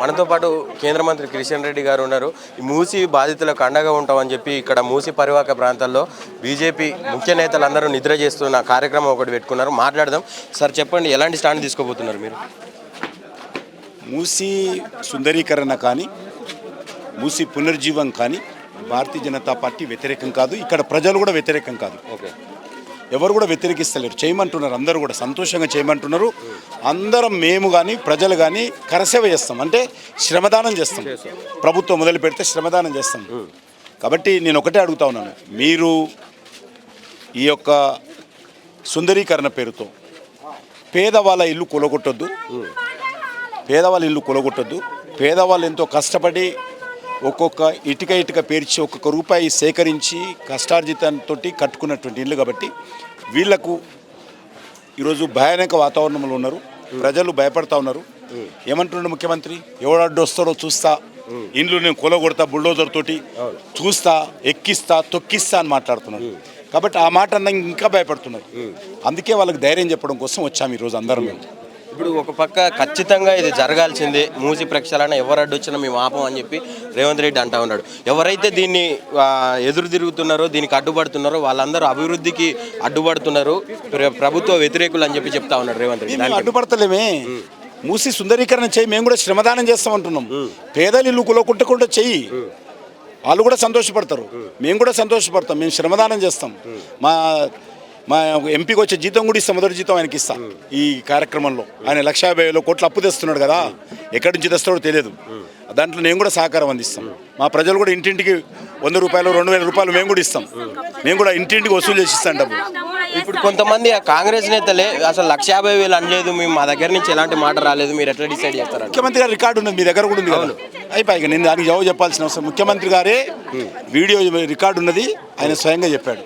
మనతో పాటు కేంద్ర మంత్రి కిషన్ రెడ్డి గారు ఉన్నారు. ఈ మూసి బాధితులకు అండగా ఉంటామని చెప్పి ఇక్కడ మూసి పరివాహక ప్రాంతాల్లో బీజేపీ ముఖ్య నేతలందరూ నిద్ర చేస్తున్న కార్యక్రమం ఒకటి పెట్టుకున్నారు. మాట్లాడదాం. సార్ చెప్పండి ఎలాంటి స్టాండ్ తీసుకోబోతున్నారు మీరు? మూసి సుందరీకరణ కానీ మూసి పునర్జీవం కానీ భారతీయ జనతా పార్టీ వ్యతిరేకం కాదు. ఇక్కడ ప్రజలు కూడా వ్యతిరేకం కాదు. ఓకే. ఎవరు కూడా వ్యతిరేకిస్తలేరు. చేయమంటున్నారు. అందరూ కూడా సంతోషంగా చేయమంటున్నారు. అందరం మేము కానీ ప్రజలు కానీ కరసేవ చేస్తాం. అంటే శ్రమదానం చేస్తాం. ప్రభుత్వం మొదలు పెడితే శ్రమదానం చేస్తాం. కాబట్టి నేను ఒకటే అడుగుతా ఉన్నాను. మీరు ఈ యొక్క సుందరీకరణ పేరుతో పేదవాళ్ళ ఇల్లు కొలగొట్టొద్దు. పేదవాళ్ళ ఇల్లు కొలగొట్టొద్దు. పేదవాళ్ళు ఎంతో కష్టపడి ఒక్కొక్క ఇటుక ఇటుక పేర్చి ఒక్కొక్క రూపాయి సేకరించి కష్టార్జితంతో కట్టుకున్నటువంటి ఇల్లు కాబట్టి వీళ్ళకు ఈరోజు భయానక వాతావరణంలో ఉన్నారు. ప్రజలు భయపడతా ఉన్నారు. ఏమంటున్నాడు ముఖ్యమంత్రి? ఎవడడ్డు వస్తారో చూస్తా. ఇండ్లు నేను కొలగొడతా బుల్డోజర్ తోటి చూస్తా ఎక్కిస్తా తొక్కిస్తా అని మాట్లాడుతున్నాడు కాబట్టి ఆ మాట అన్న ఇంకా భయపడుతున్నారు. అందుకే వాళ్ళకి ధైర్యం చెప్పడం కోసం వచ్చాము ఈరోజు అందరం. మేము ఇప్పుడు ఒక పక్క ఖచ్చితంగా ఇది జరగాల్సిందే. మూసి ప్రక్షాళన ఎవరు అడ్డొచ్చినా మేము ఆపం అని చెప్పి రేవంత్ రెడ్డి అంటా ఉన్నాడు. ఎవరైతే దీన్ని ఎదురు తిరుగుతున్నారో దీనికి అడ్డుపడుతున్నారో వాళ్ళందరూ అభివృద్ధికి అడ్డుపడుతున్నారు ప్ర- ప్రభుత్వ వ్యతిరేకులు అని చెప్పి చెప్తా ఉన్నాడు రేవంత్ రెడ్డి. అడ్డుపడతలేమే. మూసి సుందరీకరణ చేయి మేము కూడా శ్రమదానం చేస్తాం అంటున్నాం. పేదలు ఇల్లు కులకుంటకుండా చెయ్యి. వాళ్ళు కూడా సంతోషపడతారు. మేము కూడా సంతోషపడతాం. మేము శ్రమదానం చేస్తాం. మా మా ఎంపీకి వచ్చే జీతం కూడా ఇస్తాం మొదటి జీతం ఆయనకి ఇస్తాం ఈ కార్యక్రమంలో. ఆయన లక్ష యాభై వేల కోట్లు అప్పు తెస్తున్నాడు కదా ఎక్కడి నుంచి తెస్తాడో తెలియదు. దాంట్లో నేను కూడా సహకారం అందిస్తాం. మా ప్రజలు కూడా ఇంటింటికి వంద రూపాయలు రెండు వేల రూపాయలు మేము కూడా ఇస్తాం. మేము కూడా ఇంటింటికి వసూలు చేసి ఇస్తాం డబ్బు ఇప్పుడు కొంతమంది ఆ కాంగ్రెస్ నేతలే అసలు లక్ష యాభై వేలు అనలేదు మేము మా దగ్గర నుంచి ఎలాంటి మాట రాలేదు మీరు ఎట్లా డిసైడ్ చేస్తారంట ముఖ్యమంత్రి గారి రికార్డు ఉన్నది మీ దగ్గర కూడా ఉంది కదా. అయిపోయి నేను దానికి జవాబు చెప్పాల్సిన అవసరం. ముఖ్యమంత్రి గారే వీడియో రికార్డు ఉన్నది ఆయన స్వయంగా చెప్పాడు.